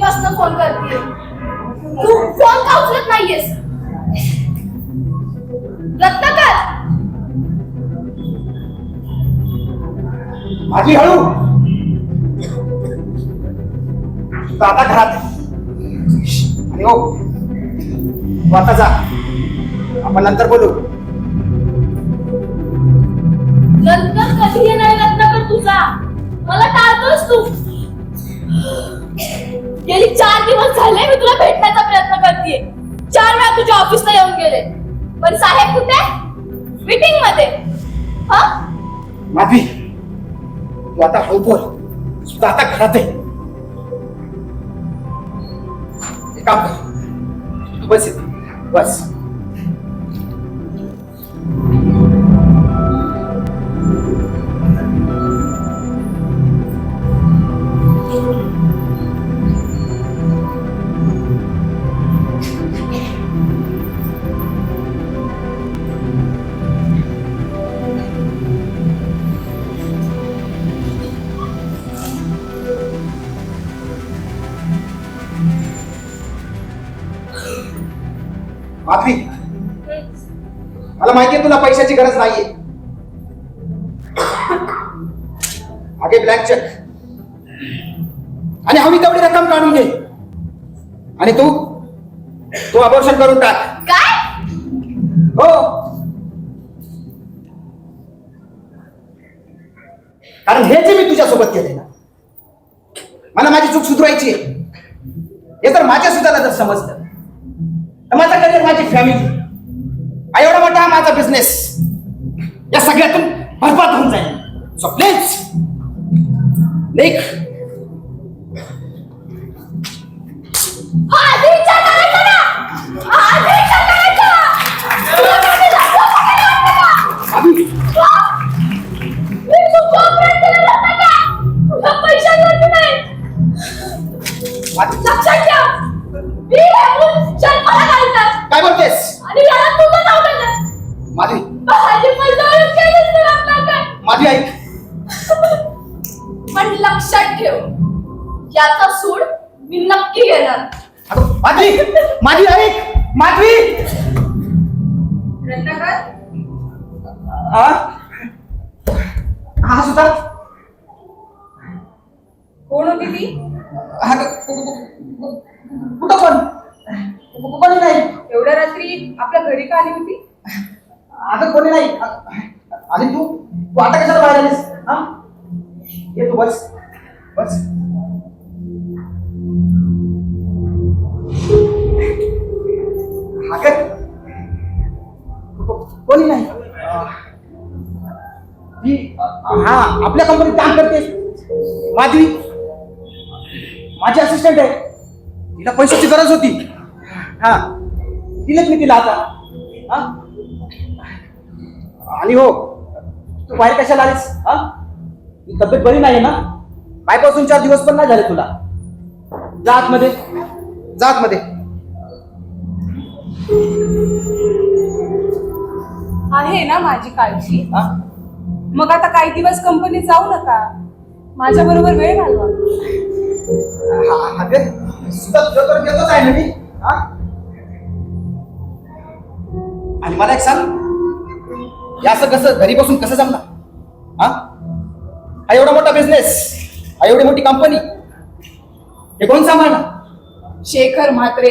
कधीपासून फोन करते तू फोन का उचलत नाहीयेस? रत्नाकर! माझी हळू! आता घरात. आणि हो. तू आता जा. आपण नंतर बोलू. नंतर कधी येणार रत्नाकर तुझा? मला टाळतोस तू. गेली चार दिवस झाले मी तुला भेटण्याचा प्रयत्न करते चार वेळा तुझ्या ऑफिसला येऊन गेले. पण साहेब कुठे? मीटिंगमध्ये. हा? तू आता हळू बोल. तू आता घरात आहे एक काम कर. तू बस बस. माधवी मला माहिती आहे तुला पैशाची गरज नाहीये. आगे ब्लँक चेक आणि हवी तेवढी रक्कम काढून घे. आणि तू तू अबॉर्शन करून टाक. काय? हो. कारण हे जे मी तुझ्यासोबत केले ना मला माझी चूक सुधरायची आहे. हे तर माझ्या सुद्धा जर समजलं माझा करिअर माझी फॅमिली हा एवढा मोठा हा माझा बिझनेस या सगळ्यातून बरबाद होऊन जाईल. सो प्लीज लेख. माझी आई पण लक्षात ठेव याचा सूड मी नक्की घेणार अगं, माधवी माझी ऐक माधवी रत्नाकर हा हा सुद्धा कोण होती ती हा, कु- कु- कु- कु- कुठं पण कु- कोणी नाही एवढ्या रात्री आपल्या घरी का आली होती अगं कोणी नाही अ- आणि तू तू आता कशाला बाहेर आलीस. हा? ये तू बस. बस. हा को- कोणी नाही. ती हा आपल्या कंपनीत काम करते माधवी. माझी असिस्टंट आहे. तिला पैशाची गरज होती. हा. दिलेत मी तिला आता. हा? आणि हो तू बाहेर कशाला आलीस? हा? ही तब्येत बरी नाही ना? पायपासून चार दिवस पण नाही झाले तुला. जा आतमध्ये. जा आतमध्ये. आहे ना माझी काळजी. हा? मग आता काही दिवस कंपनीत जाऊ नका. माझ्या बरोबर वेळ घालवा. हा- हा, ते सुद्धा तुझ्या तर घेतोच आहे ना मी. हा? आणि मला एक सांग. हे असं कसं घरी बसून कसं जमणार? हा? एवढा मोठा बिझनेस हा एवढी मोठी कंपनी हे कोण सांभाळणार? शेखर म्हात्रे.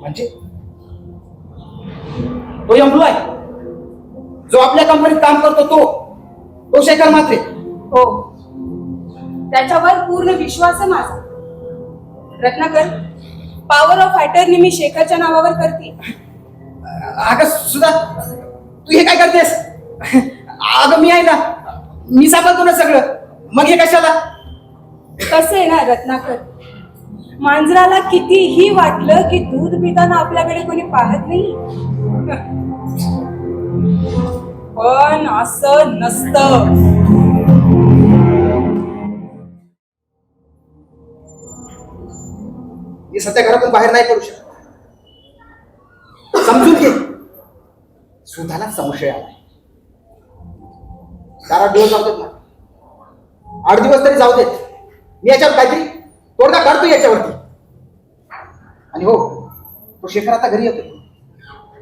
म्हणजे? तो एम्प्लॉय जो आपल्या कंपनीत काम करतो तो. तो शेखर मात्रे हो. त्याच्यावर पूर्ण विश्वास आहे माझा. रत्नाकर पॉवर ऑफ फायटरनी मी शेखरच्या नावावर करते. अगं सुद्धा तू हे काय करतेस? अगं मी आहे ना मी सांभाळतो ना सगळं. मग हे कशाला? कसं आहे ना रत्नाकर? मांजराला कितीही वाटलं की दूध पिताना आपल्याकडे कोणी पाहत नाही. पण असं नसतं. मी सध्या घरातून बाहेर नाही पडू शकत. समजून घे. सुधाला संशय आलाय. चार आठ दिवस जाऊ देत ना आठ दिवस तरी जाऊ देत. मी याच्यावर काहीतरी तोडगा काढतो याच्यावरती. आणि हो तो शेखर आता घरी येतो.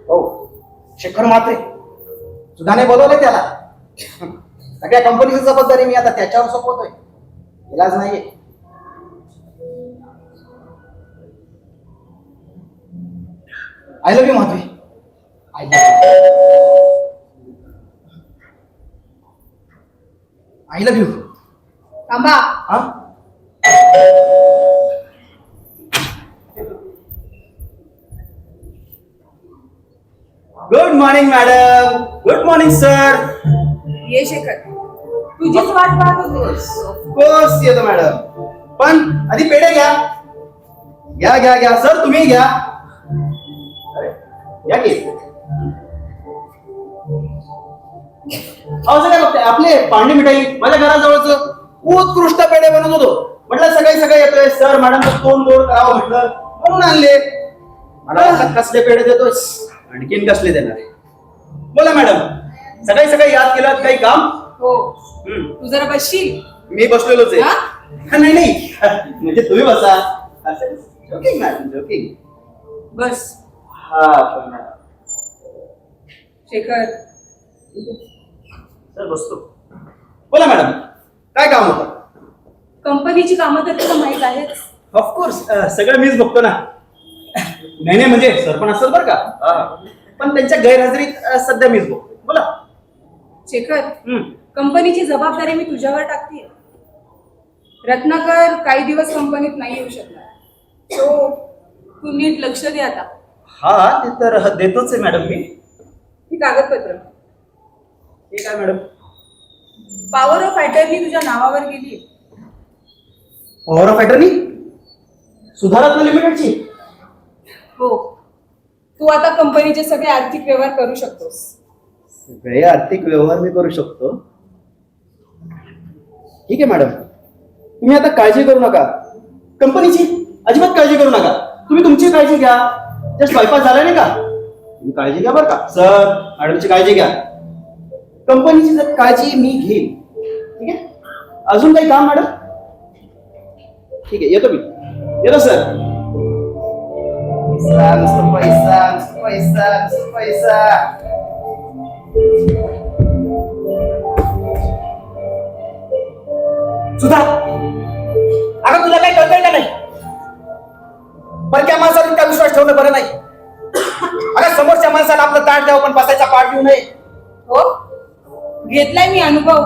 हो शेखर मात्रे. सुधाने बोलवले त्याला. सगळ्या कंपनीची जबाबदारी मी आता त्याच्यावर सोपवतोय. इलाज नाहीये. I love you Madhavi. I love you थांबा हा good morning madam good morning sir ये शेखर तुझीच वाट पाहत होतीस कोर्स येतो मॅडम पण आधी पेढे घ्या घ्या घ्या घ्या सर तुम्ही घ्या अरे, घ्या की अहो सगळं बघताय आपले पांडी मिठाई माझ्या घराजवळच उत्कृष्ट पेढे बनवत होतो. म्हटलं सकाळी सकाळी येतोय सर मॅडम तोंड गोड करावं म्हटलं. म्हणून आणले. मॅडम कसले पेढे देतोय? आणखीन कसले देणार बोला मॅडम. सकाळी सकाळी याद केलं काही काम? हो. हम्म. तू जरा बसशील? मी बसलेलोच आहे. हा? हा, नाही नाही. म्हणजे तुम्ही बसा. जोकिंग मॅडम जोकिंग बस. हा पण शेखर. सर बसतो. बोला मॅडम काय काम होतं? कंपनीची कामं तर तुला माहीत आहेच ऑफकोर्स सगळं मीच बघतो ना. नाही नाही म्हणजे सर पण असतात बरं का. पण त्यांच्या गैरहजेरीत अ, सध्या मीच बघतो. बोला. शेखर हम्म. कंपनीची जबाबदारी मी तुझ्यावर टाकते रत्नाकर काही दिवस कंपनीत नाही येऊ शकणार. सो तू नीट लक्ष दे आता. हा ते तर देतोच आहे मॅडम मी. ही कागदपत्र. आहे मॅडम? पॉवर ऑफ अटर्नी तुझ्या नावावर गेली. पॉवर ऑफ अटर्नी सुधारत्न लिमिटेडची? हो. तू आता कंपनीचे सगळे आर्थिक व्यवहार करू शकतोस. सगळे आर्थिक व्यवहार मी करू शकतो. ठीक आहे मॅडम. तुम्ही आता काळजी करू नका. कंपनीची अजिबात काळजी करू नका. तुम्ही तुमची काळजी घ्या. जस्ट स्वयंपाक झाला नाही का? तुम्ही काळजी घ्या बरं का. सर मॅडमची काळजी घ्या. कंपनीची जर काळजी मी घेईन ठीक आहे? अजून काही काम मॅडम? ठीक आहे येतो मी. येतो सर. पैसा नुसतं पैसा नुसतं पैसा नुसतं पैसा. सुधा अगं तुला काही कळतंय का नाही? परक्या माणसावर इतका विश्वास ठेवणं बरं नाही. अगं समोरच्या माणसाला आपलं ताट द्यावं पण बसायचा पाठ देऊ नये. हो? घेतलाय मी अनुभव.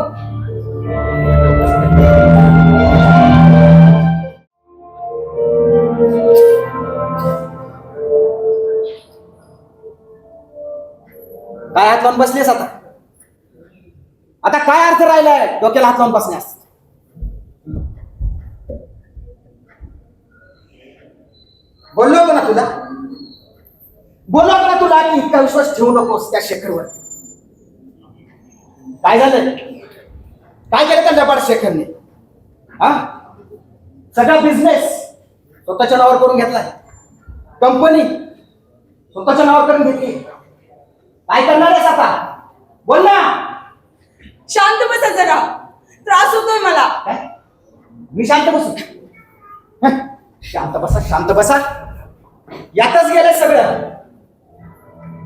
काय हात लावून बसलेस आता. आता काय अर्थ राहिलाय डोक्याला हात लावून बसण्यास? बोललो का ना तुला? बोललो ना तुला की इतका विश्वास ठेवू नकोस त्या शेखरवर काय झालं? काय केलं त्या लबाड शेखरने हा? सगळा बिझनेस स्वतःच्या नावावर करून घेतलाय. कंपनी स्वतःच्या नावावर करून घेतली. काय करणार आहेस आता? बोल ना. शांत बसा जरा. त्रास होतोय मला. काय? मी शांत बसू? शांत बसा शांत बसा. यातच गेलं सगळं.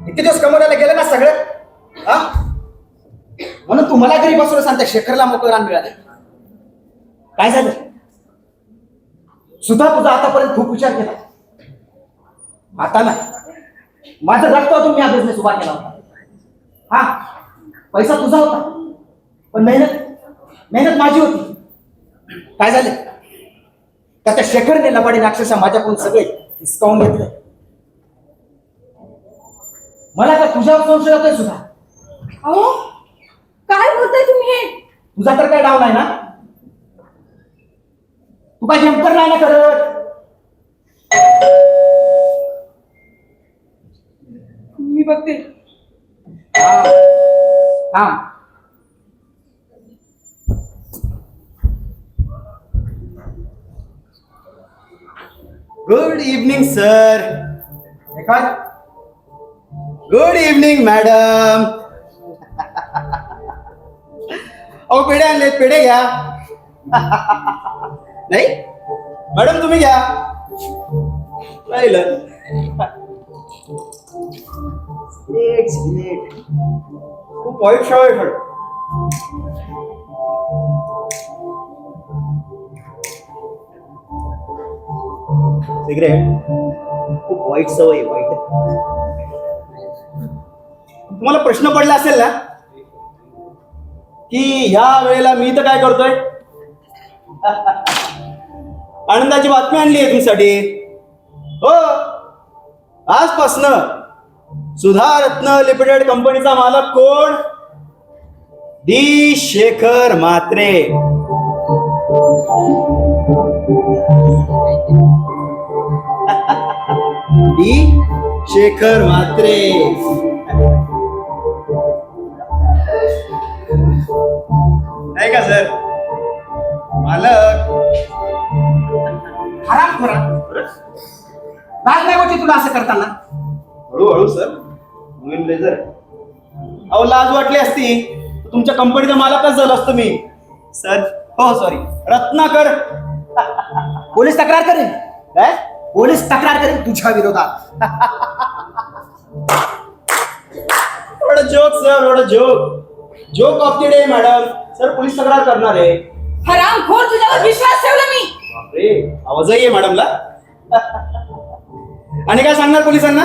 किती दिवस कमवण्याला गेलं ना सगळं? हा? म्हणून तुम्हाला घरी बसवलं सांगता शेखरला मोकळं रान मिळालं. काय झालं? सुद्धा तुझा आतापर्यंत खूप विचार केला. आता ना माझं रक्त तुम्ही हा बिझनेस उभा केला होता. हा पैसा तुझा होता. पण मेहनत मेहनत माझी होती. काय झाले? त्याच्या शेखरने लबाडीने अक्षरशः माझ्याकडून सगळे हिसकावून घेतले? मला का तुझ्यावर संशय होतोय सुद्धा? अहो काय बोलताय तुम्ही हे? तुझा तर काय डाव नाही ना? तू काय जंपर नाही ना करत? मी बघते. थांब. गुड इव्हनिंग सर काय? गुड इव्हनिंग मॅडम अहो पेढे आणले पेढे घ्या. नाही? मॅडम तुम्ही घ्या. राहिलं. खूप वाईट शाळा आहे सिगरेट खूप वाईट सवय वाईट तुम्हाला प्रश्न पडला असेल ना? की ह्या वेळेला मी तर काय करतोय? आनंदाची बातमी आणली आहे तुमच्यासाठी. हो. आजपासनं सुधा रत्न लिमिटेड कंपनीचा मालक कोण? The Shekhar Matre D. Shekhar Mhatre. का सर मालक. हराम खोरा. लाज नाही वाटली तुला असं करताना. हळूहळू सर नवीन अहो लाज वाटली असती. तर तुमच्या कंपनीचा मालकच झालं असतो मी. सर हो सॉरी रत्नाकर. पोलीस तक्रार करेन. काय? पोलीस तक्रार करेन तुझ्या विरोधात. थोडं जोक सर थोडं joke joke of the day madam sir police तक्रार करणार आहे. हरामखोर तुझ्यावर विश्वास ठेवला मी. बापरे आवाजही आहे मॅडमला. आणि काय सांगणार पोलिसांना?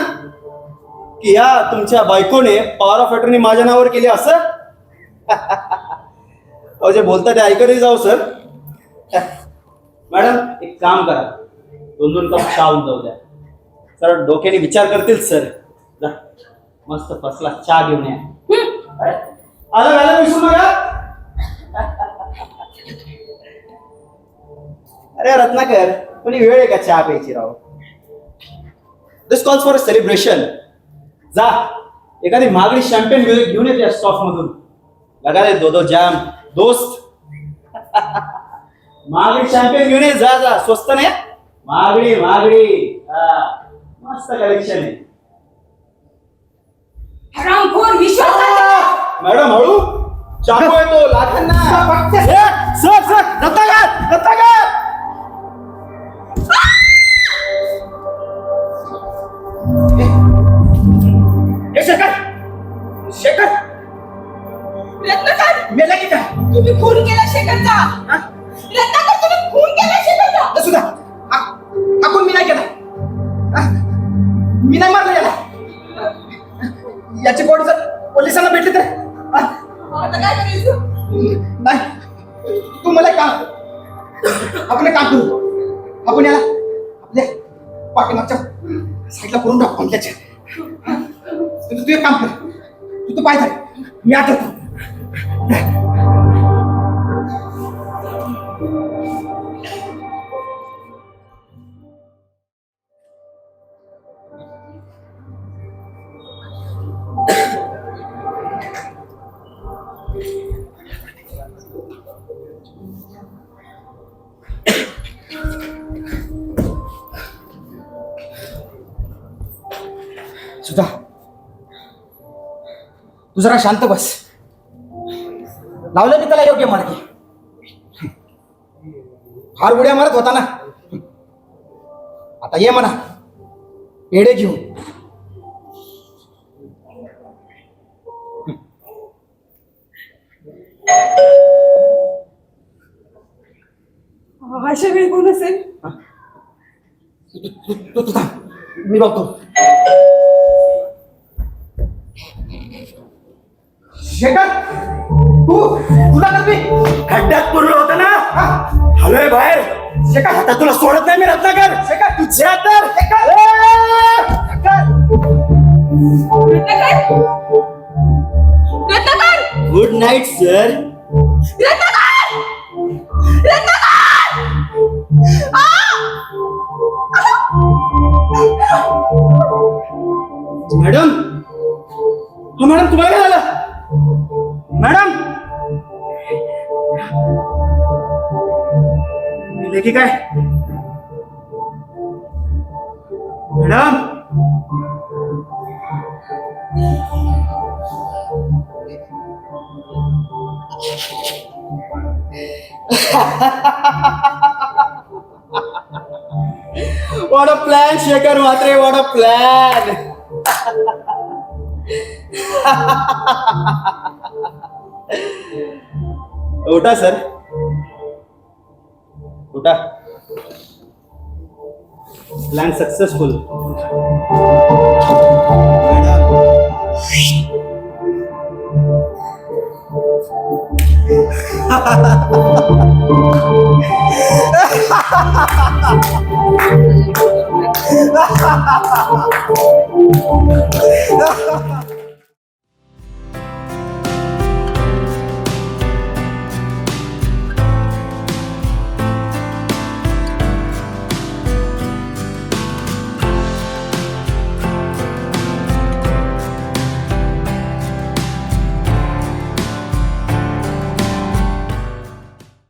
की या तुमच्या बायकोने पॉवर ऑफ अटर्नी माझ्या नावावर केली असं? अहो जे बोलता ते ऐकतही जाऊ सर मॅडम एक काम करा. दोन दोन कप होऊन जाऊ द्या. सर डोक्याने विचार करतील सर जा. मस्त फसला चहा घेऊन या? आलं मॅडम विसरू नका अरे रत्नाकर कोणी वेळ आहे का चहा प्यायची राव? दिस कॉल्स फॉर सेलिब्रेशन जा. एखादी महागडी शॅम्पेन घेऊन येते या स्टॉफ मधून. लगा दे दो दो जाम दोस्त. महागडी शॅम्पेन घेऊन ये जा जा. स्वस्त नाही? महागडी महागडी मस्त कलेक्शन आहे. हरामखोर विश्वास मॅडम हळू. चाकू येतो लाखांना सर सर रत्नाकर रत्नाकर हे शेखर शेखर. रत्नाकर मेला की काय? तुम्ही खून केला शेखरचा. हा? रत्नाकर तुम्ही खून केला शेखरचा. सुद्धा कोण मी नाही केला. हा? मी नाही मारलं याला. याची बॉडी मी आठवतो तू जरा शांत बस. लावलं मी त्याला योग्य मार्गे. फार उड्या मारत होता ना. आता ये म्हणा. पेढे घेऊन. अशा वेळी कोण असेल? तू तू तू तू थांब. मी बघतो. शेखर तू तुला मी खड्ड्यात पुरलं होतं ना? हलोय बाहेर. शेखर. आता तुला सोडत नाही मी रत्नाकर. शेखर. तू जे तर. Shekhar. Shekhar Ratnakar. Ratnakar. Good night sir Ratnakar. मिले की काय? Madam? What a plan Shekhar Matre what a plan उठा सर उठा प्लॅन सक्सेसफुल